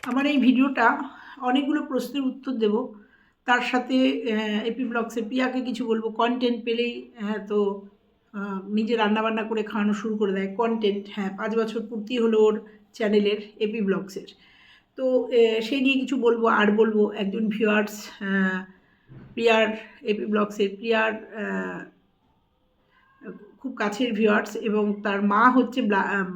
আমার এই ভিডিওটা অনেকগুলো প্রশ্নের উত্তর দেব। তার সাথে এপি ব্লগসের প্রিয়াকে কিছু বলব। কন্টেন্ট পেলেই হ্যাঁ, তো নিজে রান্নাবান্না করে খাওয়ানো শুরু করে দেয়। কন্টেন্ট হ্যাঁ পাঁচ বছর পূর্তি হলো ওর চ্যানেলের এপি ব্লগসের তো সেই নিয়ে কিছু বলব আর বলব একজন ভিউয়ার্স প্রিয়ার এপি ব্লগসের প্রিয়ার খুব কাছের ভিউয়ার্স এবং তার মা হচ্ছে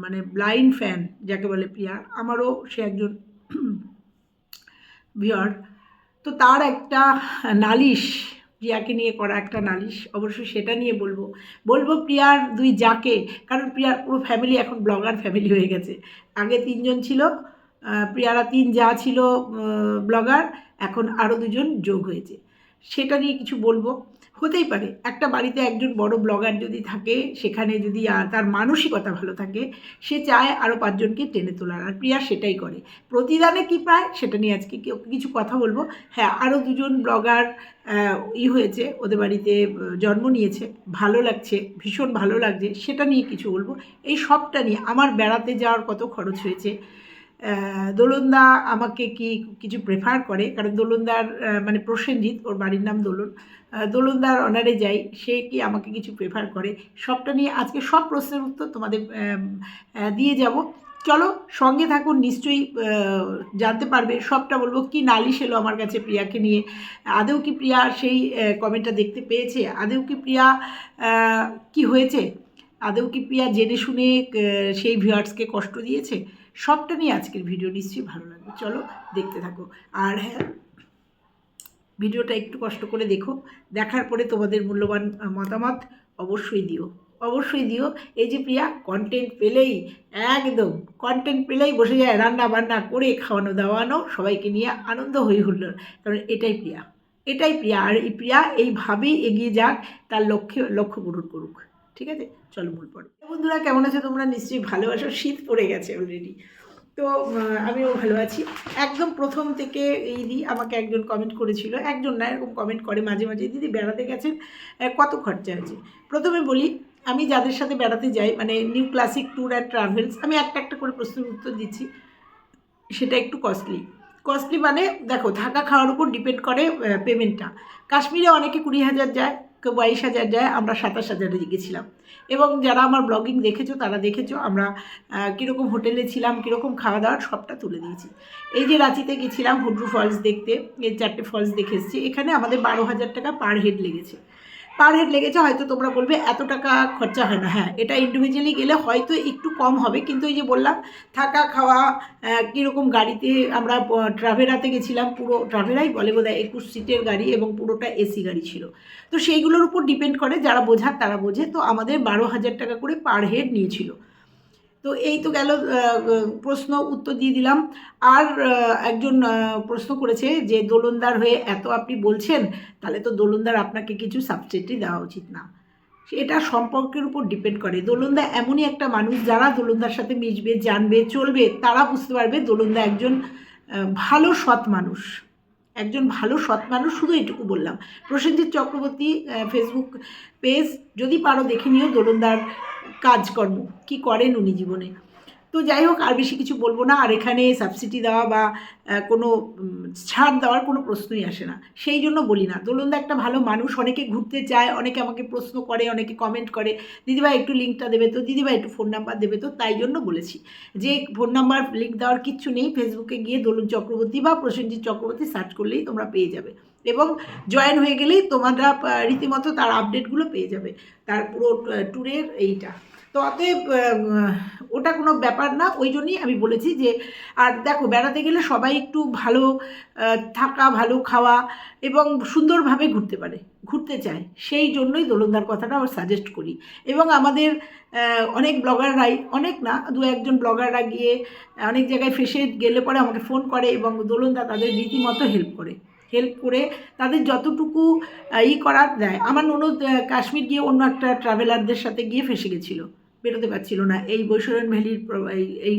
মানে ব্লাইন্ড ফ্যান যাকে বলে প্রিয়ার আমারও সে একজন ভিউয়ার তো তার একটা নালিশ, প্রিয়াকে নিয়ে করা একটা নালিশ, অবশ্যই সেটা নিয়ে বলব। বলব প্রিয়ার দুই যাকে, কারণ প্রিয়ার পুরো ফ্যামিলি এখন ব্লগার ফ্যামিলি হয়ে গেছে। আগে তিনজন ছিল প্রিয়ারা তিন যা ছিল ব্লগার, এখন আরও দুজন যোগ হয়েছে। সেটা নিয়ে কিছু বলব। হতেই পারে। একটা বাড়িতে একজন বড় ব্লগার যদি থাকে, সেখানে যদি তার মানসিকতা ভালো থাকে, সে চায় আরও পাঁচজনকে টেনে তোলার। আর প্রিয়া সেটাই করে। প্রতিদানে কি পায়, সেটা নিয়ে আজকে কিছু কথা বলব। হ্যাঁ আরও দুজন ব্লগার ই হয়েছে, ওদের বাড়িতে জন্ম নিয়েছে। ভালো লাগছে, ভীষণ ভালো লাগছে, সেটা নিয়ে কিছু বলব। এই সবটা নিয়ে আমার বেড়াতে যাওয়ার কত খরচ হয়েছে দোলনদা আমাকে কি কিছু প্রেফার করে? কারণ দোলনদার মানে প্রসেনজিৎ, ওর বাড়ির নাম দোলন দোলনদার অনারে যাই, সে কি আমাকে কিছু প্রেফার করে? সবটা নিয়ে আজকে সব প্রশ্নের উত্তর তোমাদের দিয়ে যাব। চলো, সঙ্গে থাকুন নিশ্চয়ই জানতে পারবে। সবটা বলব, কি নালিশ এলো আমার কাছে প্রিয়াকে নিয়ে? আদেও কি প্রিয়া সেই কমেন্টটা দেখতে পেয়েছে? আদেও কি প্রিয়া কি হয়েছে? আদেও কি প্রিয়া জেনে শুনে সেই ভিউয়ার্সকে কষ্ট দিয়েছে? সবটা নিয়ে আজকের ভিডিও নিশ্চয়ই ভালো লাগবে। চলো দেখতে থাকো। আর হ্যাঁ ভিডিওটা একটু কষ্ট করে দেখো। দেখার পরে তোমাদের মূল্যবান মতামত অবশ্যই দিও। অবশ্যই দিও। এই যে প্রিয়া কন্টেন্ট পেলেই, একদম কন্টেন্ট পেলেই বসে যায় রান্না বান্না করে খাওয়ানো দাওয়ানো, সবাইকে নিয়ে আনন্দ হয়ে উঠল কারণ এটাই প্রিয়া এটাই প্রিয়া। আর এই প্রিয়া এইভাবেই এগিয়ে যাক, তার লক্ষ্যে, লক্ষ্য পূরণ করুক। ঠিক আছে? চলো মূল পড়ো। বন্ধুরা, কেমন আছো তোমরা? নিশ্চয়ই ভালোবাসো শীত পড়ে গেছে অলরেডি তো আমিও ভালো আছি। একদম প্রথম থেকে এই দি আমাকে একজন কমেন্ট করেছিল। একজন না, এরকম কমেন্ট করে মাঝে মাঝে। দিদি বেড়াতে গেছেন কত খরচা আছে প্রথমে বলি, আমি যাদের সাথে বেড়াতে যাই মানে new classic tour and travels আমি একটা একটা করে প্রশ্নের উত্তর দিচ্ছি। সেটা একটু কস্টলি কস্টলি মানে দেখো, থাকা খাওয়ার উপর ডিপেন্ড করে পেমেন্টটা কাশ্মীরে অনেকে কুড়ি হাজার যায় কেউ বাইশ হাজার যায়, আমরা সাতাশ হাজারে গেছিলাম। এবং যারা আমার ব্লগিং দেখেছ, তারা দেখেছ আমরা কীরকম হোটেলে ছিলাম, কীরকম খাওয়া দাওয়ার সবটা তুলে দিয়েছি। এই যে রাঁচিতে গেছিলাম হুড্রু ফলস দেখতে, এই চারটে ফলস দেখে এসেছি। এখানে আমাদের বারো হাজার টাকা পার হেড লেগেছে। পার হেড লেগেছে, হয়তো তোমরা বলবে, এত টাকা খরচা হয় না। হ্যাঁ এটা ইন্ডিভিজুয়ালি গেলে হয়তো একটু কম হবে, কিন্তু ওই যে বললাম, থাকা, খাওয়া কীরকম গাড়িতে আমরা ট্রাভেরাতে গেছিলাম, পুরো ট্রাভেরাই বলে বোধ হয় একুশ সিটের গাড়ি এবং পুরোটা এসি গাড়ি ছিল। তো সেইগুলোর উপর ডিপেন্ড করে, যারা বোঝার তারা বোঝে। তো আমাদের বারো হাজার টাকা করে পার হেড নিয়েছিল। তো এই তো গেল প্রশ্ন উত্তর দিয়ে দিলাম। আর একজন প্রশ্ন করেছে যে দোলনদার হয়ে এত আপনি বলছেন, তাহলে তো দোলনদার আপনাকে কিছু সাবজেক্টই দেওয়া উচিত না। এটা সম্পর্কের উপর ডিপেন্ড করে। দোলনদা এমনই একটা মানুষ যারা দোলনদার সাথে মিশবে, জানবে, চলবে, তারা বুঝতে পারবে দোলনদা একজন ভালো সৎ মানুষ। একজন ভালো সৎ মানুষ, শুধু এটুকু বললাম। প্রসেনজিৎ চক্রবর্তী ফেসবুক পেজ যদি পারো দেখে নিও দোলনদার কাজকর্ম, কি করেন উনি জীবনে। তো যাই হোক, আর বেশি কিছু বলব না। আর এখানে সাবসিডি দেওয়া বা কোনো ছাড় দেওয়ার কোনো প্রশ্নই আসে না। সেই জন্য বলি না। দোলনদা একটা ভালো মানুষ। অনেকে ঘুরতে চায় অনেকে আমাকে প্রশ্ন করে, অনেকে কমেন্ট করে। দিদিভাই একটু লিঙ্কটা দেবে তো? দিদিভাই একটু ফোন নাম্বার দেবে তো? তাই জন্য বলেছি যে ফোন নাম্বার লিঙ্ক দেওয়ার কিচ্ছু নেই। ফেসবুকে গিয়ে দোলন চক্রবর্তী বা প্রসেনজিৎ চক্রবর্তী সার্চ করলেই তোমরা পেয়ে যাবে। এবং জয়েন হয়ে গেলেই তোমরা রীতিমতো তার আপডেটগুলো পেয়ে যাবে। তার পুরো ট্যুরের এইটা। তো অতএব ওটা কোনো ব্যাপার না। ওই জন্যই আমি বলেছি যে, আর দেখো, বেড়াতে গেলে সবাই একটু ভালো থাকা, ভালো খাওয়া এবং সুন্দরভাবে ঘুরতে পারে, ঘুরতে চায়। সেই জন্যই দোলনদার কথাটা আমার সাজেস্ট করি। এবং আমাদের অনেক ব্লগাররাই, অনেক না, দু একজন ব্লগাররা গিয়ে অনেক জায়গায় ফেসে গেলে পরে আমাকে ফোন করে এবং দোলনদা তাদের রীতিমতো হেল্প করে। হেল্প করে তাদের যতটুকু ই করার দেয়। আমার ননদ কাশ্মীর গিয়ে অন্য একটা ট্রাভেলারদের সাথে গিয়ে ফেসে গেছিল। বেরোতে পারছিল না এই বৈশরণ ভ্যালির এই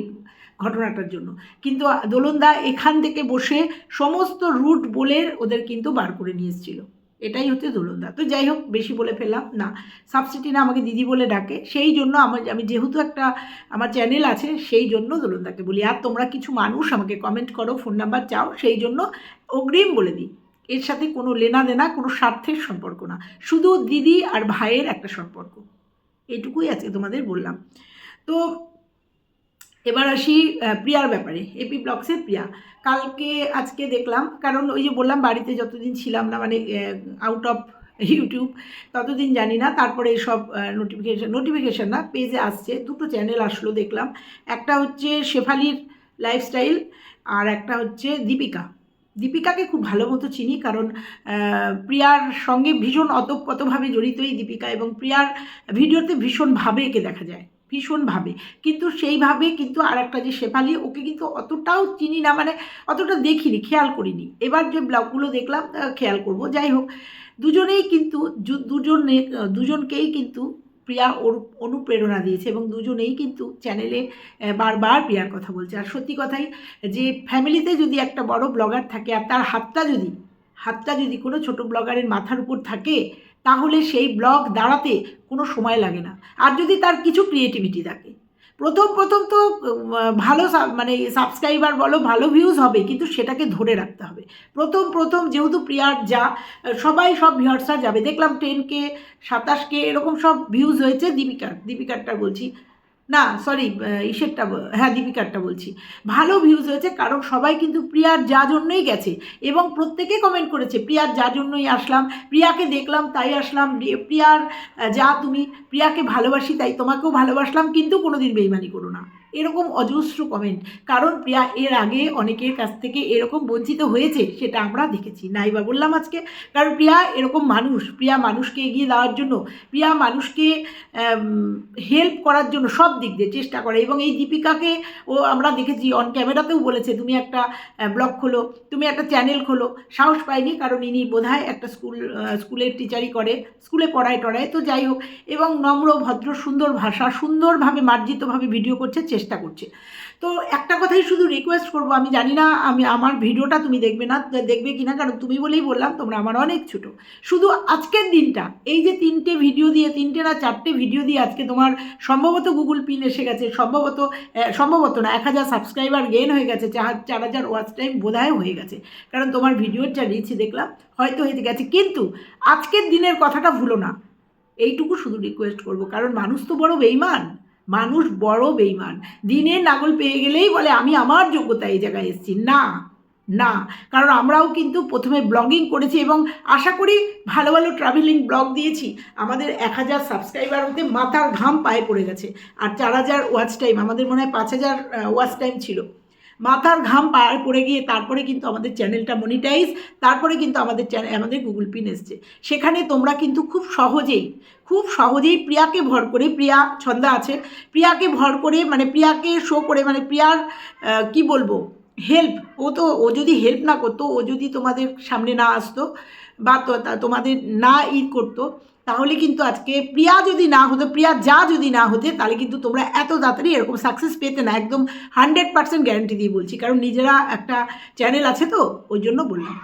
ঘটনাটার জন্য। কিন্তু দোলনদা এখান থেকে বসে সমস্ত রুট বলে ওদের কিন্তু বার করে নিয়ে এসেছিল। এটাই হচ্ছে দোলনদা। তো যাই হোক, বেশি বলে ফেলাম না সাবসিডি না আমাকে দিদি বলে ডাকে। সেই জন্য আমার, আমি যেহেতু একটা, আমার চ্যানেল আছে, সেই জন্য দোলনদাকে বলি। আর তোমরা কিছু মানুষ আমাকে কমেন্ট করো ফোন নাম্বার চাও, সেই জন্য অগ্রিম বলে দিই। এর সাথে কোনো লেনা দেনা, কোনো স্বার্থের সম্পর্ক না। শুধু দিদি আর ভাইয়ের একটা সম্পর্ক। এটুকুই আজকে তোমাদের বললাম। তো এবার আসি প্রিয়ার ব্যাপারে। এপি ব্লগসের প্রিয়া। কালকে, আজকে দেখলাম, কারণ ওই যে বললাম, বাড়িতে যতদিন ছিলাম না মানে আউট অফ ইউটিউব ততদিন জানি না। তারপরে সব নোটিফিকেশান নোটিফিকেশান না পেজে আসছে। দুটো চ্যানেল আসলো, দেখলাম। একটা হচ্ছে শেফালির লাইফস্টাইল আর একটা হচ্ছে দীপিকা। দীপিকাকে খুব ভালো মতো চিনি, কারণ প্রিয়ার সঙ্গে ভীষণ অতপ্রতভাবে জড়িত এই দীপিকা এবং প্রিয়ার ভিডিওতে ভীষণভাবে একে দেখা যায় ভীষণভাবে কিন্তু সেইভাবে কিন্তু আর একটা যে শেফালি, ওকে কিন্তু অতটাও চিনি না মানে অতটা দেখিনি, খেয়াল করিনি। এবার যে ব্লগগুলো দেখলাম খেয়াল করব। যাই হোক, দুজনেই কিন্তু দুজনে দুজনকেই কিন্তু প্রিয়া অনুপ্রেরণা দিয়েছে এবং দুজনেই কিন্তু চ্যানেলে বারবার প্রিয়ার কথা বলছে। আর সত্যি কথাই, যে ফ্যামিলিতে যদি একটা বড় ব্লগার থাকে আর তার হাতটা যদি হাতটা যদি কোনো ছোট ব্লগারের মাথার উপর থাকে, তাহলে সেই ব্লগ দাঁড়াতে কোনো সময় লাগে না। আর যদি তার কিছু ক্রিয়েটিভিটি থাকে প্রথম প্রথম তো ভালো মানে সাবস্ক্রাইবার বলো, ভালো ভিউজ হবে, কিন্তু সেটাকে ধরে রাখতে হবে। প্রথম প্রথম যেহেতু প্রিয়ার যা, সবাই সব ভিউয়ার্সরা যাবে। দেখলাম টেন কে সাতাশ কে এরকম সব ভিউজ হয়েছে দীপিকার, দীপিকারটা বলছি। না সরি ইসেরটা হ্যাঁ দীপিকারটা বলছি। ভালো ভিউজ হয়েছে কারণ সবাই কিন্তু প্রিয়ার যা জন্যই গেছে, এবং প্রত্যেকে কমেন্ট করেছে, প্রিয়ার যা জন্যই আসলাম, প্রিয়াকে দেখলাম, তাই আসলাম প্রিয়ার যা তুমি, প্রিয়াকে ভালোবাসি, তাই তোমাকেও ভালোবাসলাম, কিন্তু কোনোদিন বেইমানি করো না। এরকম অজস্র কমেন্ট কারণ প্রিয়া, এর আগে অনেকের কাছ থেকে এরকম বঞ্চিত হয়েছে, সেটা আমরা দেখেছি। নাই বা বললাম আজকে। কারণ প্রিয়া এরকম মানুষ, প্রিয়া মানুষকে এগিয়ে দেওয়ার জন্য, প্রিয়া মানুষকে হেল্প করার জন্য সব দিক দিয়ে চেষ্টা করে। এবং এই দীপিকাকে ও আমরা দেখেছি অন ক্যামেরাতেও বলেছে, তুমি একটা ব্লগ খোলো, তুমি একটা চ্যানেল খোলো। সাহস পাইনি কারণ ইনি বোধহয় একটা স্কুল স্কুলের টিচারই করে স্কুলে পড়ায় টড়ায় তো যাই হোক, এবং নম্র, ভদ্র, সুন্দর ভাষা, সুন্দরভাবে, মার্জিতভাবে ভিডিও করছে, চেষ্টা করছে। তো একটা কথাই শুধু রিকোয়েস্ট করব, আমি জানি না, আমি, আমার ভিডিওটা তুমি দেখবে না, দেখবে কি না কারণ তুমি বলেই বললাম, তোমরা আমার অনেক ছোটো। শুধু আজকের দিনটা, এই যে তিনটে ভিডিও দিয়ে, তিনটে না চারটে ভিডিও দিয়ে আজকে তোমার সম্ভবত গুগল পিন এসে গেছে, সম্ভবত সম্ভবত না, এক হাজার সাবস্ক্রাইবার গেন হয়ে গেছে, চার চার হাজার ওয়াচ টাইম বোধহয় হয়ে গেছে। কারণ তোমার ভিডিওর যা রিচ দেখলাম, হয়তো হয়ে গেছে। কিন্তু আজকের দিনের কথাটা ভুলো না। এইটুকু শুধু রিকোয়েস্ট করব, কারণ মানুষ তো বড় বেইমান মানুষ বড় বেইমান দিনে নাগল পেয়ে গেলেই বলে, আমি আমার যোগ্যতা এই জায়গায় এসেছি। না না। কারণ আমরাও কিন্তু প্রথমে ব্লগিং করেছি এবং আশা করি ভালো ভালো ট্রাভেলিং ব্লগ দিয়েছি। আমাদের এক হাজার সাবস্ক্রাইবার হতে মাথার ঘাম পায়ে পড়ে গেছে। আর চার হাজার ওয়াচ টাইম আমাদের মনে হয় পাঁচ হাজার ওয়াচ টাইম ছিল। মাথার ঘাম পায়ে পড়ে গিয়ে তারপরে কিন্তু আমাদের চ্যানেলটা মনিটাইজ তারপরে কিন্তু আমাদের চ্যানেল আমাদের গুগল পিন এসছে। সেখানে তোমরা কিন্তু খুব সহজেই খুব সহজেই প্রিয়াকে ভর করে, প্রিয়া ছন্দা আছে, প্রিয়াকে ভর করে মানে প্রিয়াকে শো করে মানে প্রিয়ার কি বলব হেল্প ও তো, ও যদি হেল্প না করতো, ও যদি তোমাদের সামনে না আসতো, বা তোমাদের না ই করতো তাহলে কিন্তু আজকে প্রিয়া যদি না হতো, প্রিয়া যা যদি না হতে, তাহলে কিন্তু তোমরা এত তাড়াতাড়ি এরকম সাকসেস পেতে না। একদম হান্ড্রেড পার্সেন্ট গ্যারান্টি দিয়ে বলছি, কারণ নিজেরা একটা চ্যানেল আছে তো, ওই জন্য বললাম।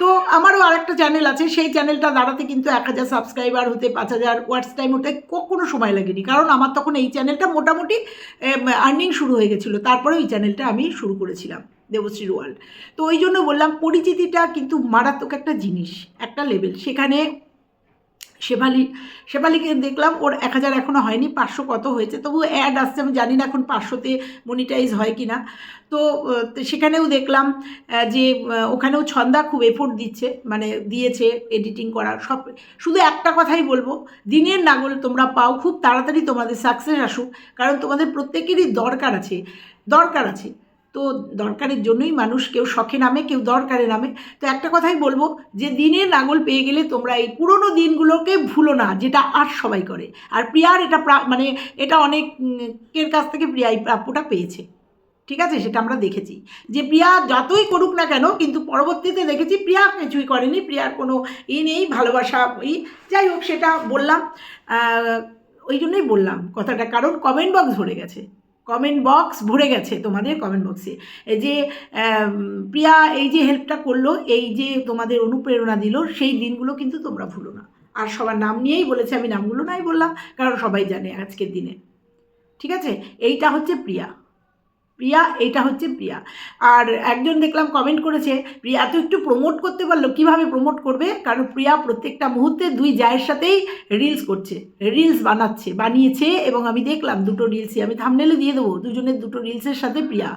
তো আমারও আরেকটা চ্যানেল আছে, সেই চ্যানেলটা দাঁড়াতে কিন্তু এক হাজার সাবস্ক্রাইবার হতে, পাঁচ হাজার ওয়াটস টাইম হতে কোনো সময় লাগেনি। কারণ আমার তখন এই চ্যানেলটা মোটামুটি আর্নিং শুরু হয়ে গেছিল। তারপরে ওই চ্যানেলটা আমি শুরু করেছিলাম দেবশ্রী ওয়ার্ল্ড তো ওই জন্য বললাম, পরিচিতিটা কিন্তু মারাত্মক একটা জিনিস, একটা লেভেল সেখানে শেফালি, শেফালিকে দেখলাম ওর এক হাজার এখনও হয়নি, পাঁচশো কত হয়েছে তবু অ্যাড আসছে, আমি জানি না এখন পাঁচশোতে মনিটাইজ হয় কি না তো সেখানেও দেখলাম যে ওখানেও ছন্দা খুব এফোর্ট দিচ্ছে মানে দিয়েছে এডিটিং করার সব, শুধু একটা কথাই বলব, দিনের নাগল তোমরা পাও, খুব তাড়াতাড়ি তোমাদের সাকসেস আসুক, কারণ তোমাদের প্রত্যেকেরই দরকার আছে দরকার আছে। তো দরকারের জন্যই মানুষ কেউ শখে নামে, কেউ দরকারে নামে। তো একটা কথাই বলব, যে দিনের নাগল পেয়ে গেলে তোমরা এই পুরনো দিনগুলোকে ভুলো না, যেটা আর সবাই করে। আর প্রিয়ার এটা মানে এটা অনেকের কাছ থেকে প্রিয়া এই প্রাপ্যটা পেয়েছে। ঠিক আছে? সেটা আমরা দেখেছি। যে প্রিয়া যতই করুক না কেন, কিন্তু পরবর্তীতে দেখেছি প্রিয়া কিছুই করেনি। প্রিয়ার কোনো ই নেই, ভালোবাসা ই। যাই হোক, সেটা বললাম। ওই জন্যই বললাম কথাটা কারণ কমেন্ট বক্স ভরে গেছে। কমেন্ট বক্স ভরে গেছে তোমাদের কমেন্ট বক্সে এই যে প্রিয়া এই যে হেল্পটা করল, এই যে তোমাদের অনুপ্রেরণা দিল, সেই দিনগুলো কিন্তু তোমরা ভুলো না। আর সবার নাম নিয়েই বলেছে, আমি নামগুলো নাই বললাম, কারণ সবাই জানে আজকের দিনে। ঠিক আছে? এইটা হচ্ছে প্রিয়া। প্রিয়া এইটা হচ্ছে প্রিয়া। আর একজন দেখলাম কমেন্ট করেছে, প্রিয়া তো একটু প্রমোট করতে পারল, কীভাবে প্রমোট করবে? কারণ প্রিয়া প্রত্যেকটা মুহূর্তে দুই জায়ের সাথেই রিলস করছে রিলস বানাচ্ছে, বানিয়েছে এবং আমি দেখলাম দুটো রিলসই আমি থামনেলে দিয়ে দেবো, দুজনের দুটো রিলসের সাথে প্রিয়া।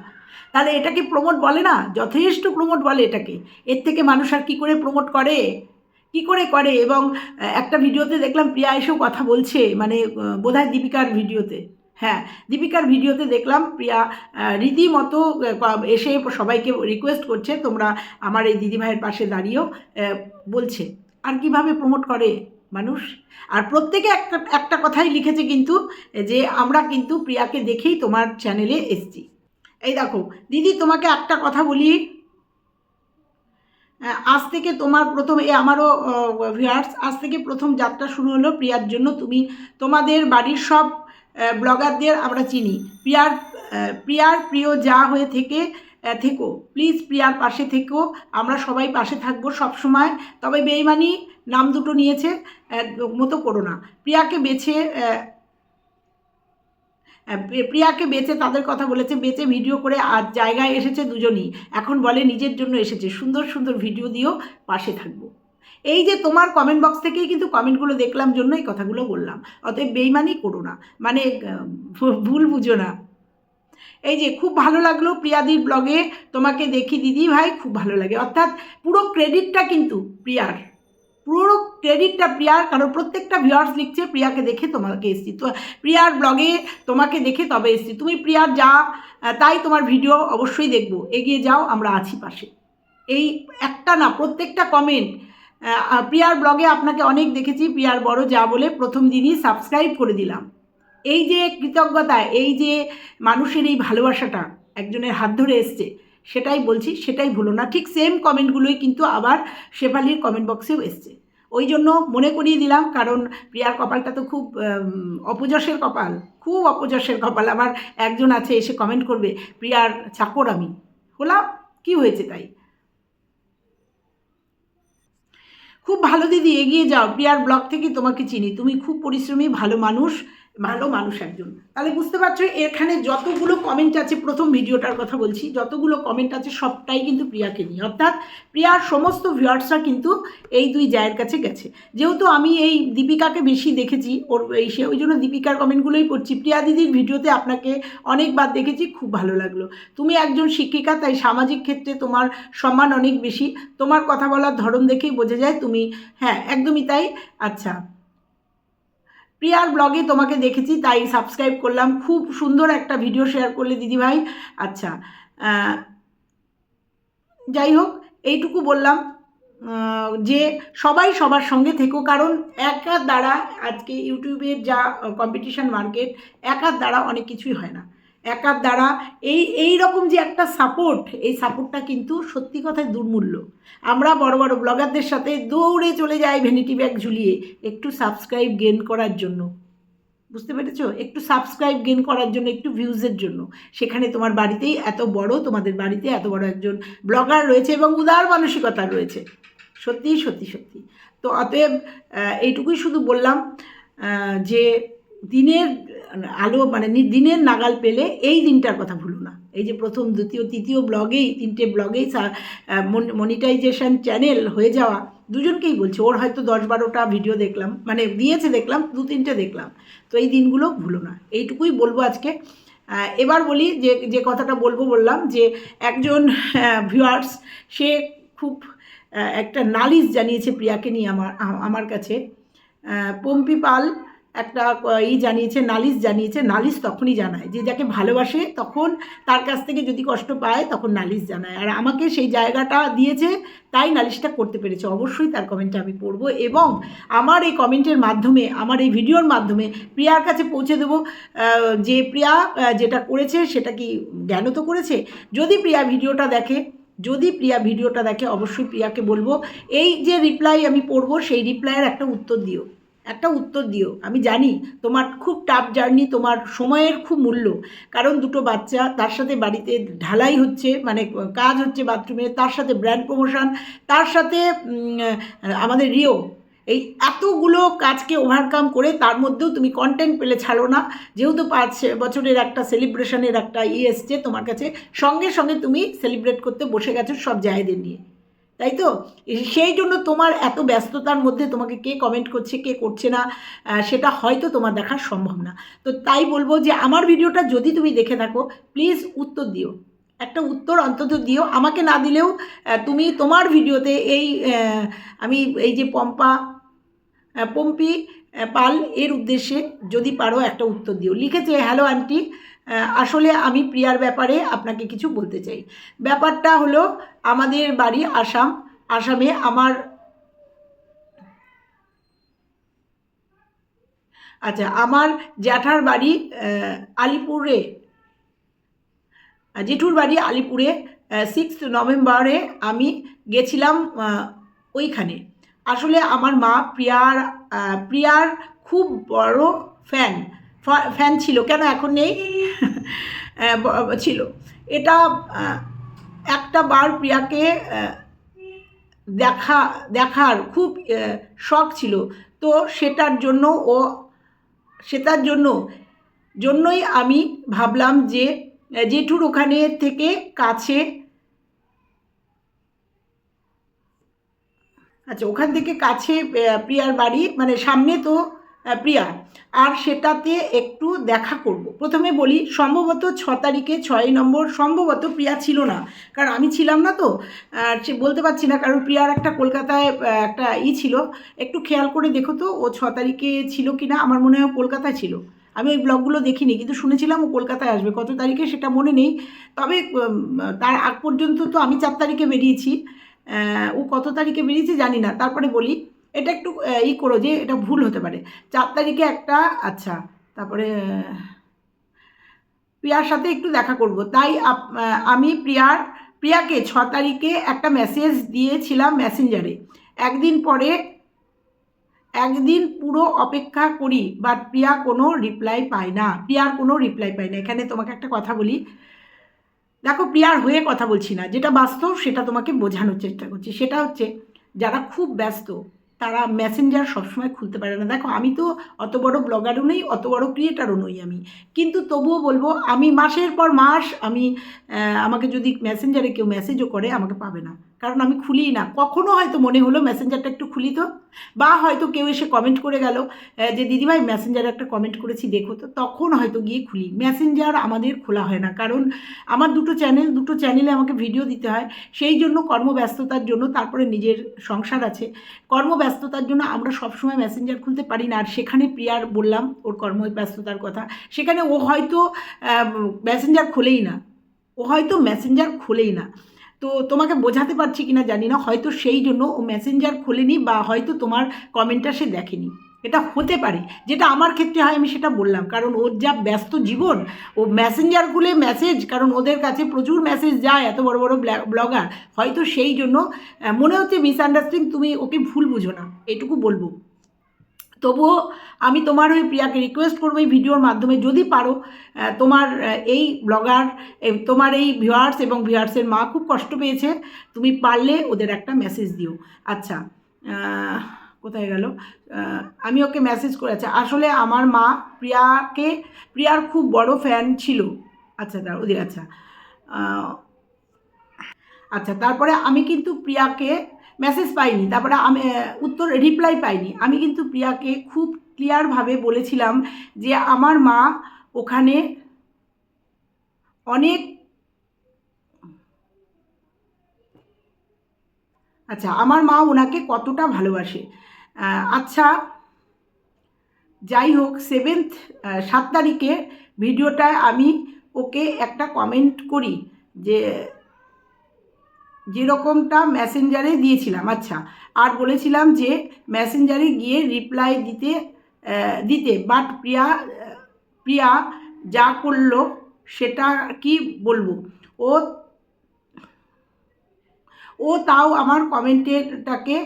তাহলে এটাকে প্রমোট বলে না, যথেষ্ট প্রমোট বলে এটাকে। এর থেকে মানুষ আর কী করে প্রমোট করে? কি করে করে? এবং একটা ভিডিওতে দেখলাম প্রিয়া এসেও কথা বলছে মানে বোধহয় দীপিকার ভিডিওতে। হ্যাঁ দীপিকার ভিডিওতে দেখলাম, প্রিয়া রীতিমতো এসে সবাইকে রিকোয়েস্ট করছে, তোমরা আমার এই দিদিভাইয়ের পাশে দাঁড়িয়েও বলছে, আর কীভাবে প্রমোট করে মানুষ? আর প্রত্যেকে একটা একটা কথাই লিখেছে কিন্তু, যে আমরা কিন্তু প্রিয়াকে দেখেই তোমার চ্যানেলে এসছি। এই দেখো, দিদি, তোমাকে একটা কথা বলি। আজ থেকে তোমার প্রথম, এ আমারও ভিউয়ার্স আজ থেকে প্রথম যাত্রা শুরু হলো প্রিয়ার জন্য। তুমি তোমাদের বাড়ির সব ব্লগারদের আমরা চিনি। প্রিয়ার প্রিয়ার প্রিয় যা হয়ে থেকে থেকো। প্লিজ প্রিয়ার পাশে থেকো। আমরা সবাই পাশে থাকব সবসময়। তবে বেইমানি নাম দুটো নিয়েছে মতো করো না। প্রিয়াকে বেছে প্রিয়াকে বেচে তাদের কথা বলেছে বেচে ভিডিও করে আজ জায়গায় এসেছে দুজনই। এখন বলে নিজের জন্য এসেছে। সুন্দর সুন্দর ভিডিও দিয়েও পাশে থাকব। এই যে তোমার কমেন্ট বক্স থেকেই কিন্তু কমেন্টগুলো দেখলাম জন্য এই কথাগুলো বললাম। অতএব বেইমানি করো না। মানে ভুল বুঝো না। এই যে, খুব ভালো লাগল প্রিয়াদির ব্লগে তোমাকে দেখি। দিদি ভাই, খুব ভালো লাগে। অর্থাৎ পুরো ক্রেডিটটা কিন্তু প্রিয়ার। পুরো ক্রেডিটটা প্রিয়ার। কারণ প্রত্যেকটা ভিউয়ার্স লিখছে, প্রিয়াকে দেখে তোমাকে এসছি। তো প্রিয়ার ব্লগে তোমাকে দেখে তবে এসছি। তুমি প্রিয়ার যা তাই তোমার ভিডিও অবশ্যই দেখব। এগিয়ে যাও, আমরা আছি পাশে। এই একটা না, প্রত্যেকটা কমেন্ট প্রিয়ার ব্লগে আপনাকে অনেক দেখেছি, প্রিয়ার বড় যা বলে প্রথম দিনই সাবস্ক্রাইব করে দিলাম। এই যে কৃতজ্ঞতা, এই যে মানুষের এই ভালোবাসাটা একজনের হাত ধরে এসছে, সেটাই বলছি, সেটাই ভুলো না। ঠিক সেম কমেন্টগুলোই কিন্তু আবার শেফালির কমেন্ট বক্সেও এসছে। ওই জন্য মনে করিয়ে দিলাম, কারণ প্রিয়ার কপালটা তো খুব অপযশের কপাল, খুব অপযশের কপাল। আমার একজন আছে এসে কমেন্ট করবে, প্রিয়ার চাকর আমি। হলাম, কি হয়েছে তাই? খুব ভালো দিদি, এগিয়ে যাও। প্রিয়ার ব্লক থেকে তোমাকে চিনি। তুমি খুব পরিশ্রমী, ভালো মানুষ। ভালো মানুষ একজন। তাহলে বুঝতে পারছ, এখানে যতগুলো কমেন্ট আছে, প্রথম ভিডিওটার কথা বলছি, যতগুলো কমেন্ট আছে, সবটাই কিন্তু প্রিয়াকে নিয়ে। অর্থাৎ প্রিয়ার সমস্ত ভিউয়ার্সরা কিন্তু এই দুই জায়ের কাছে গেছে। যেহেতু আমি এই দীপিকাকে বেশি দেখেছি, ওর এই সে ওই জন্য দীপিকার কমেন্টগুলোই পড়ছি। প্রিয়া দিদির ভিডিওতে আপনাকে অনেকবার দেখেছি, খুব ভালো লাগল। তুমি একজন শিক্ষিকা, তাই সামাজিক ক্ষেত্রে তোমার সম্মান অনেক বেশি। তোমার কথা বলার ধরন দেখেই বোঝা যায়, তুমি হ্যাঁ একদমই তাই। আচ্ছা প্রিয়ার ব্লগে তোমাকে দেখেছি, তাই সাবস্ক্রাইব করলাম। খুব সুন্দর একটা ভিডিও শেয়ার করলে দিদিভাই। আচ্ছা যাই হোক, এইটুকু বললাম যে সবাই সবার সঙ্গে থেকো, কারণ একার দ্বারা আজকে ইউটিউবের যা কম্পিটিশান মার্কেট একার দ্বারা অনেক কিছুই হয় না। একার দ্বারা। এই এই রকম যে একটা সাপোর্ট এই সাপোর্টটা কিন্তু সত্যি কথায় দুর্মূল্য। আমরা বড় বড় ব্লগারদের সাথে দৌড়ে চলে যাই ভ্যানিটি ব্যাগ ঝুলিয়ে, একটু সাবস্ক্রাইব গেন করার জন্য। বুঝতে পেরেছ? একটু সাবস্ক্রাইব গেন করার জন্য, একটু ভিউজের জন্য। সেখানে তোমার বাড়িতেই এত বড়, তোমাদের বাড়িতে এত বড় একজন ব্লগার রয়েছে এবং উদার মানসিকতা রয়েছে। সত্যিই সত্যি সত্যি। তো অতএব এইটুকুই শুধু বললাম যে দিনের আলো মানে দিনের নাগাল পেলে এই দিনটার কথা ভুলো না। এই যে প্রথম, দ্বিতীয়, তৃতীয় ব্লগেই, তিনটে ব্লগেই মনিটাইজেশন চ্যানেল হয়ে যাওয়া, দুজনকেই বলছে। ওর হয়তো দশ বারোটা ভিডিও দেখলাম মানে দিয়েছে দেখলাম, দু তিনটে দেখলাম। তো এই দিনগুলো ভুলো না। এইটুকুই বলব আজকে। এবার বলি যে যে কথাটা বলব বললাম যে, একজন ভিউয়ার্স সে খুব একটা নালিশ জানিয়েছে প্রিয়াকে নিয়ে আমার আমার কাছে। পম্পি পাল একটা ই জানিয়েছে, নালিশ জানিয়েছে, নালিশ তখনই জানায়। যে যাকে ভালোবাসে তখন তার কাছ থেকে যদি কষ্ট পায় তখন নালিশ জানায়। আর আমাকে সেই জায়গাটা দিয়েছে, তাই নালিশটা করতে পেরেছে। অবশ্যই তার কমেন্টটা আমি পড়ব এবং আমার এই কমেন্টের মাধ্যমে, আমার এই ভিডিওর মাধ্যমে প্রিয়ার কাছে পৌঁছে দেবো। যে প্রিয়া যেটা করেছে সেটা কি জ্ঞান তো করেছে? যদি প্রিয়া ভিডিওটা দেখে, যদি প্রিয়া ভিডিওটা দেখে অবশ্যই প্রিয়াকে বলব, এই যে রিপ্লাই আমি পড়ব, সেই রিপ্লাইয়ের একটা উত্তর দিও। একটা উত্তর দিও। আমি জানি তোমার খুব টাফ জার্নি তোমার সময়ের খুব মূল্য। কারণ দুটো বাচ্চা, তার সাথে বাড়িতে ঢালাই হচ্ছে মানে কাজ হচ্ছে বাথরুমে তার সাথে ব্র্যান্ড প্রমোশন তার সাথে আমাদের রিও। এই এতগুলো কাজকে ওভারকাম করে তার মধ্যেও তুমি কন্টেন্ট পেলে ছাড়ো না। যেহেতু পাঁচ বছরের একটা সেলিব্রেশনের একটা ইয়ে এসছে তোমার কাছে, সঙ্গে সঙ্গে তুমি সেলিব্রেট করতে বসে গেছো সব জায়গাদের নিয়ে। তাই তো? সেই জন্য তোমার এত ব্যস্ততার মধ্যে তোমাকে কে কমেন্ট করছে, কে করছে না সেটা হয়তো তোমার দেখা সম্ভব না। তো তাই বলব যে আমার ভিডিওটা যদি তুমি দেখে থাকো প্লিজ উত্তর দিও। একটা উত্তর অন্তত দিও। আমাকে না দিলেও তুমি তোমার ভিডিওতে এই আমি এই যে পম্পা পম্পি পাল, এর উদ্দেশ্যে যদি পারো একটা উত্তর দিও। লিখেছে হ্যালো আন্টি আসলে আমি প্রিয়ার ব্যাপারে আপনাকে কিছু বলতে চাই। ব্যাপারটা হলো, আমাদের বাড়ি আসাম। আসামে আমার আচ্ছা আমার জ্যাঠার বাড়ি আলিপুরে। জেঠুর বাড়ি আলিপুরে সিক্স নভেম্বরে আমি গেছিলাম ওইখানে। আসলে আমার মা প্রিয়ার প্রিয়ার খুব বড় ফ্যান ফ্যান ছিল। কেন এখন নেই? ছিল। এটা একটা বার প্রিয়াকে দেখা দেখার খুব শখ ছিল। তো সেটার জন্য ও সেটার জন্য জন্যই আমি ভাবলাম যে জেঠুর ওখানে থেকে কাছে আচ্ছা ওখান থেকে কাছে প্রিয়ার বাড়ি মানে সামনে তো প্রিয়া, আর সেটাতে একটু দেখা করব। প্রথমে বলি, সম্ভবত ছ তারিখে ছয় নম্বর সম্ভবত প্রিয়া ছিল না। কারণ আমি ছিলাম না তো, আর সে বলতে পারছি না, কারণ প্রিয়ার একটা কলকাতায় একটা ই ছিল। একটু খেয়াল করে দেখো তো, ও ছ তারিখে ছিল কি না আমার মনে হয় কলকাতায় ছিল। আমি ওই ব্লগগুলো দেখিনি, কিন্তু শুনেছিলাম ও কলকাতায় আসবে, কত তারিখে সেটা মনে নেই। তবে তার আগ পর্যন্ত তো আমি চার তারিখে বেরিয়েছি। ও কত তারিখে বেরিয়েছে জানি না। তারপরে বলি এটা একটু ই করো যে এটা ভুল হতে পারে। চার তারিখে একটা আচ্ছা তারপরে প্রিয়ার সাথে একটু দেখা করব। তাই আমি প্রিয়ার, প্রিয়াকে ছ তারিখে একটা মেসেজ দিয়েছিলাম মেসেঞ্জারে একদিন পরে, একদিন পুরো অপেক্ষা করি বাট প্রিয়া কোনো রিপ্লাই পায় না। প্রিয়ার কোনো রিপ্লাই পায় না। এখানে তোমাকে একটা কথা বলি। দেখো, প্রিয়ার হয়ে কথা বলছি না। যেটা বাস্তব, সেটা তোমাকে বোঝানোর চেষ্টা করছি। সেটা হচ্ছে, যারা খুব ব্যস্ত তারা মেসেঞ্জার সবসময় খুলতে পারে না। দেখো, আমি তো অত বড় ব্লগারও নই, অত বড় ক্রিয়েটারও নই আমি। কিন্তু তবুও বলব, আমি মাসের পর মাস আমি আমাকে যদি মেসেঞ্জারে কেউ মেসেজও করে, আমাকে পাবে না। কারণ আমি খুলি না। কখনো হয়তো মনে হলো মেসেঞ্জারটা একটু খুলি তো। বা হয়তো কেউ এসে কমেন্ট করে গেল যে, দিদিভাই মেসেঞ্জারে একটা কমেন্ট করেছি, দেখো তো। তখন হয়তো গিয়ে খুলি। মেসেঞ্জার আমাদের খোলা হয় না। কারণ আমার দুটো চ্যানেল দুটো চ্যানেলে আমাকে ভিডিও দিতে হয়। সেই জন্য কর্মব্যস্ততার জন্য তারপরে নিজের সংসার আছে। কর্মব্যস্ততার জন্য আমরা সবসময় মেসেঞ্জার খুলতে পারি না। আর সেখানে প্রিয়ার বললাম, ওর কর্মব্যস্ততার কথা, সেখানে ও হয়তো মেসেঞ্জার খোলেই না। ও হয়তো মেসেঞ্জার খোলেই না। তো তোমাকে বোঝাতে পারছি কিনা জানি না, হয়তো সেই জন্য ও মেসেঞ্জার খোলেনি বা হয়তো তোমার কমেন্টটা সে দেখেনি। এটা হতে পারে, যেটা আমার ক্ষেত্রে হয় আমি সেটা বললাম, কারণ ওর যা ব্যস্ত জীবন, ও মেসেঞ্জার খুলে মেসেজ কারণ ওদের কাছে প্রচুর মেসেজ যায়, এত বড় বড় ব্লগার হয়তো সেই জন্য মনে হচ্ছে মিস মিসআন্ডারস্ট্যান্ডিং তুমি ওকে ভুল বুঝো না, এটুকু বলব। তবুও আমি তোমার ওই প্রিয়াকে রিকোয়েস্ট করব এই ভিডিওর মাধ্যমে, যদি পারো তোমার এই ব্লগার তোমার এই ভিউয়ার্স এবং ভিউয়ার্সের মা খুব কষ্ট পেয়েছে, তুমি পারলে ওদের একটা মেসেজ দিও। আচ্ছা কোথায় গেল? আমি ওকে মেসেজ করেছি আসলে আমার মা প্রিয়াকে, প্রিয়ার খুব বড় ফ্যান ছিল। আচ্ছা দাঁড়া ওদের আচ্ছা আচ্ছা তারপরে আমি কিন্তু প্রিয়াকে মেসেজ পাইনি, তারপরে আমি উত্তর রিপ্লাই পাইনি। আমি কিন্তু প্রিয়াকে খুব ক্লিয়ারভাবে বলেছিলাম যে আমার মা ওখানে অনেক আচ্ছা আমার মা ওনাকে কতটা ভালোবাসে? আচ্ছা যাই হোক সেভেন্থ সাত তারিখে ভিডিওটায় আমি ওকে একটা কমেন্ট করি যে যেরকমটা মেসেঞ্জারে দিয়েছিলাম আচ্ছা আর বলেছিলাম যে মেসেঞ্জারে গিয়ে রিপ্লাই দিতে দিতে। বাট প্রিয়া প্রিয়া যা করল সেটা কি বলব? ও ও তাও আমার কমেন্টেরটাকে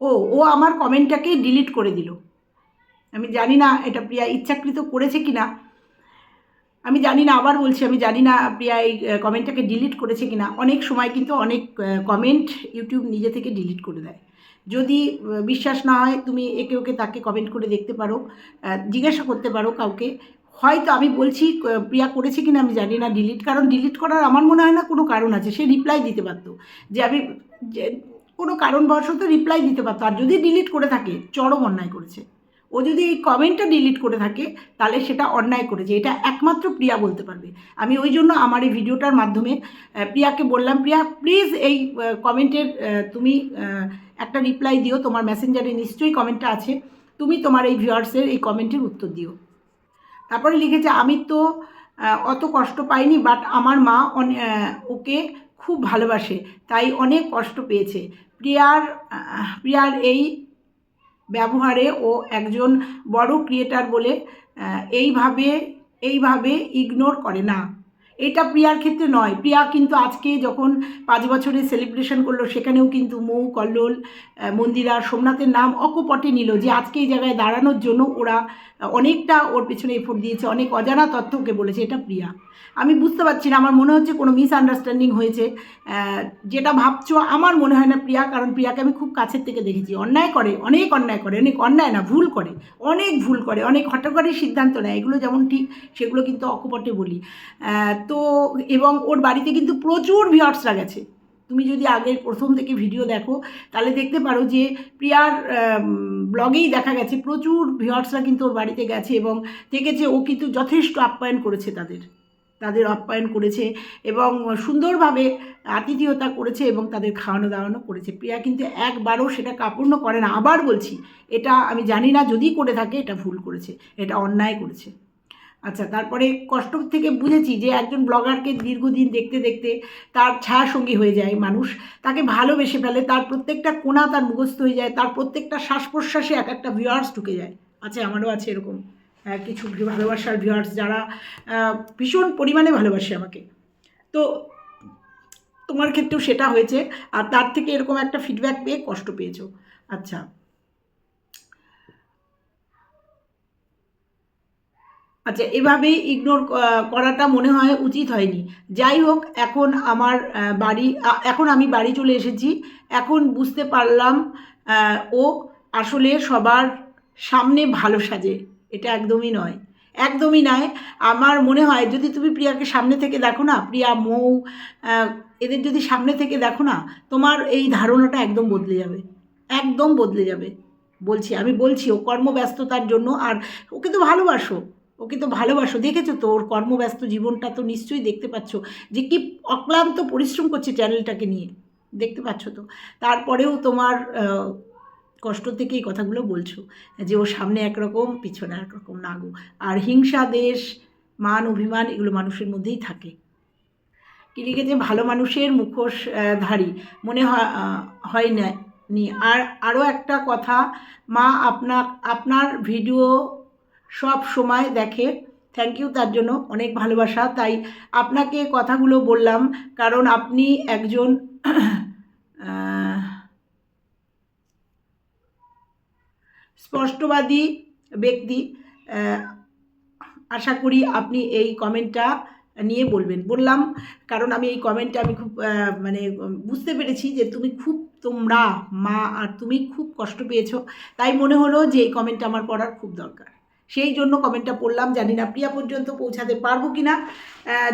ও ও আমার কমেন্টটাকে ডিলিট করে দিল। আমি জানি না এটা প্রিয়া ইচ্ছাকৃত করেছে কি না আমি জানি না, আবার বলছি, আমি জানি না প্রিয়া এই কমেন্টটাকে ডিলিট করেছে কিনা। অনেক সময় কিন্তু অনেক কমেন্ট ইউটিউব নিজে থেকে ডিলিট করে দেয়। যদি বিশ্বাস না হয়, তুমি একে ওকে তাকে কমেন্ট করে দেখতে পারো জিজ্ঞাসা করতে পারো কাউকে। হয়তো আমি বলছি প্রিয়া করেছে কিনা আমি জানি না ডিলিট কারণ ডিলিট করার আমার মনে হয় না কোনো কারণ আছে। সে রিপ্লাই দিতে পারতো। যে আমি কোনো কারণবশত রিপ্লাই দিতে পারতো। আর যদি ডিলিট করে থাকে, চরম অন্যায় করেছে। ও যদি এই কমেন্টটা ডিলিট করে থাকে, তাহলে সেটা অন্যায় করেছে। এটা একমাত্র প্রিয়া বলতে পারবে। আমি ওই জন্য আমার এই ভিডিওটার মাধ্যমে প্রিয়াকে বললাম, প্রিয়া প্লিজ এই কমেন্টের তুমি একটা রিপ্লাই দিও। তোমার মেসেঞ্জারে নিশ্চয়ই কমেন্টটা আছে। তুমি তোমার এই ভিউয়ার্সের এই কমেন্টের উত্তর দিও। তারপরে লিখেছে, আমি তো অত কষ্ট পাইনি বাট আমার মা ওকে খুব ভালোবাসে, তাই অনেক কষ্ট পেয়েছে। প্রিয়ার প্রিয়ার এই ব্যবহারে ও একজন বড় ক্রিয়েটার বলে এইভাবে এইভাবে ইগনোর করে না। এটা প্রিয়ার ক্ষেত্রে নয়। প্রিয়া কিন্তু আজকে যখন পাঁচ বছরের সেলিব্রেশন করল, সেখানেও কিন্তু মৌ, কল্লোল মন্দিরা, সোমনাথের নাম অকপটে নিল যে আজকে এই জায়গায় দাঁড়ানোর জন্য ওরা অনেকটা ওর পেছনে এফোর্ট দিয়েছে, অনেক অজানা তথ্য ওকে বলেছে, এটা প্রিয়া। আমি বুঝতে পারছি না, আমার মনে হচ্ছে কোনো মিসআন্ডারস্ট্যান্ডিং হয়েছে। যেটা ভাবছ, আমার মনে হয় না প্রিয়া, কারণ প্রিয়াকে আমি খুব কাছের থেকে দেখেছি। অন্যায় করে, অনেক অন্যায় করে, অনেক অন্যায় না, ভুল করে, অনেক ভুল করে, অনেক হটকারী সিদ্ধান্ত নেয়। এগুলো যেমন ঠিক, সেগুলো কিন্তু অকপটে বলি তো, এবং ওর বাড়িতে কিন্তু প্রচুর ভিউয়ার্সরা গেছে। তুমি যদি আগের প্রথম থেকে ভিডিও দেখো, তাহলে দেখতে পারো যে প্রিয়ার ব্লগেই দেখা গেছে, প্রচুর ভিওয়ার্সরা কিন্তু ওর বাড়িতে গেছে এবং দেখেছে ও কিন্তু যথেষ্ট আপ্যায়ন করেছে তাদের। তাদের আপ্যায়ন করেছে এবং সুন্দরভাবে আতিথেয়তা করেছে এবং তাদের খাওয়ানো দাওয়ানো করেছে। প্রিয়া কিন্তু একবারও সেটা কাপূর্ণ করে না। আবার বলছি, এটা আমি জানি না, যদি করে থাকে, এটা ভুল করেছে, এটা অন্যায় করেছে। আচ্ছা তারপরে কষ্ট থেকে বুঝেছি যে একজন ব্লগারকে দীর্ঘদিন দেখতে দেখতে তার ছায়া সঙ্গী হয়ে যায় মানুষ। তাকে ভালোবেসে ফেলে, তার প্রত্যেকটা কোণা তার মুখস্থ হয়ে যায়, তার প্রত্যেকটা শ্বাস প্রশ্বাসে এক একটা ভিউয়ার্স ঢুকে যায়। আচ্ছা আমারও আছে এরকম। কিছু ভালোবাসার ভিউয়ার্স যারা ভীষণ পরিমাণে ভালোবাসে আমাকে। তো তোমার ক্ষেত্রেও সেটা হয়েছে, আর তার থেকে এরকম একটা ফিডব্যাক পেয়ে কষ্ট পেয়েছ। আচ্ছা আচ্ছা এভাবে ইগনোর করাটা মনে হয় উচিত হয়নি। যাই হোক, এখন আমার বাড়ি এখন আমি বাড়ি চলে এসেছি। এখন বুঝতে পারলাম ও আসলে সবার সামনে ভালো সাজে। এটা একদমই নয়। একদমই নয়। আমার মনে হয়, যদি তুমি প্রিয়াকে সামনে থেকে দেখো না, প্রিয়া, মৌ এদের যদি সামনে থেকে দেখো না, তোমার এই ধারণাটা একদম বদলে যাবে। একদম বদলে যাবে। বলছি, আমি বলছি, ও কর্মব্যস্ততার জন্য, আর ওকে তো ভালোবাসো। ওকে তো ভালোবাসো। দেখেছ তো? ওর কর্মব্যস্ত জীবনটা তো নিশ্চয়ই দেখতে পাচ্ছ যে কি অক্লান্ত পরিশ্রম করছে চ্যানেলটাকে নিয়ে। দেখতে পাচ্ছ তো? তারপরেও তোমার কষ্ট থেকে এই কথাগুলো বলছো যে ও সামনে একরকম, পিছনে একরকম না গো। আর হিংসা, দেশ, মান, অভিমান এগুলো মানুষের মধ্যেই থাকে। কি লিখেছে? ভালো মানুষের মুখোশ ধারী। মনে হয় না নি। আর আরও একটা কথা, মা আপনার আপনার ভিডিও সব সময় দেখে। থ্যাংক ইউ তার জন্য অনেক ভালোবাসা। তাই আপনাকে কথাগুলো বললাম, কারণ আপনি একজন স্পষ্টবাদী ব্যক্তি। আশা করি আপনি এই কমেন্টটা নিয়ে বলবেন। বললাম, কারণ আমি এই কমেন্টটা আমি খুব মানে বুঝতে পেরেছি যে তুমি খুব তোমরা মা, আর তুমি খুব কষ্ট পেয়েছ। তাই মনে হলো যে এই কমেন্টটা আমার পড়ার খুব দরকার। সেই জন্য কমেন্টটা পড়লাম। জানি না প্রিয়া পর্যন্ত পৌঁছাতে পারব কি না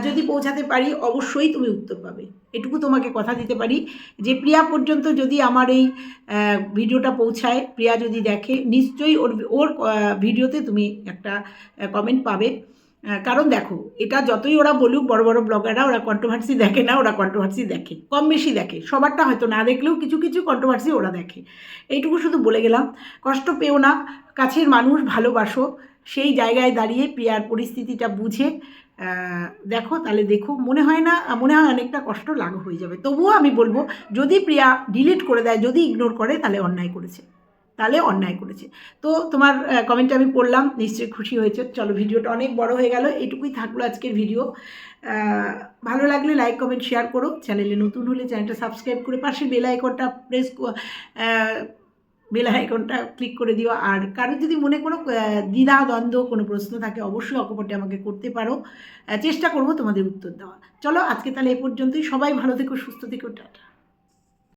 যদি পৌঁছাতে পারি, অবশ্যই তুমি উত্তর পাবে। এটুকু তোমাকে কথা দিতে পারি যে, প্রিয়া পর্যন্ত যদি আমার এই ভিডিওটা পৌঁছায়, প্রিয়া যদি দেখে, নিশ্চয়ই ওর ওর ভিডিওতে তুমি একটা কমেন্ট পাবে। কারণ দেখো, এটা যতই ওরা বলুক, বড় বড় ব্লগাররা ওরা কন্ট্রোভার্সি দেখে না, ওরা কন্ট্রোভার্সি দেখে, কম বেশি দেখে, সবারটা হয়তো না দেখলেও কিছু কিছু কন্ট্রোভার্সি ওরা দেখে। এইটুকু শুধু বলে গেলাম, কষ্ট পেও না, কাছের মানুষ ভালোবাসো, সেই জায়গায় দাঁড়িয়ে প্রিয়ার পরিস্থিতিটা বুঝে দেখো, তাহলে দেখো, মনে হয় না, মনে হয় অনেকটা কষ্ট লাঘব হয়ে যাবে। তবুও আমি বলব, যদি প্রিয়া ডিলিট করে দেয়, যদি ইগনোর করে, তাহলে অন্যায় করেছে। তাহলে অন্যায় করেছে। তো তোমার কমেন্টটা আমি পড়লাম, নিশ্চয়ই খুশি হয়েছে। চলো, ভিডিওটা অনেক বড় হয়ে গেল এইটুকুই থাকল আজকের ভিডিও ভালো লাগলে লাইক কমেন্ট শেয়ার করো। চ্যানেলে নতুন হলে চ্যানেলটা সাবস্ক্রাইব করে পাশে বেল আইকনটা প্রেস বেল আইকনটা ক্লিক করে দিও। আর কারোর যদি মনে কোনো দ্বিধা, দ্বন্দ্ব, কোনো প্রশ্ন থাকে, অবশ্যই অকপটে আমাকে করতে পারো। চেষ্টা করব তোমাদের উত্তর দেওয়া চলো, আজকে তাহলে এ পর্যন্তই। সবাই ভালো থেকো, সুস্থ থেকো, টাটা।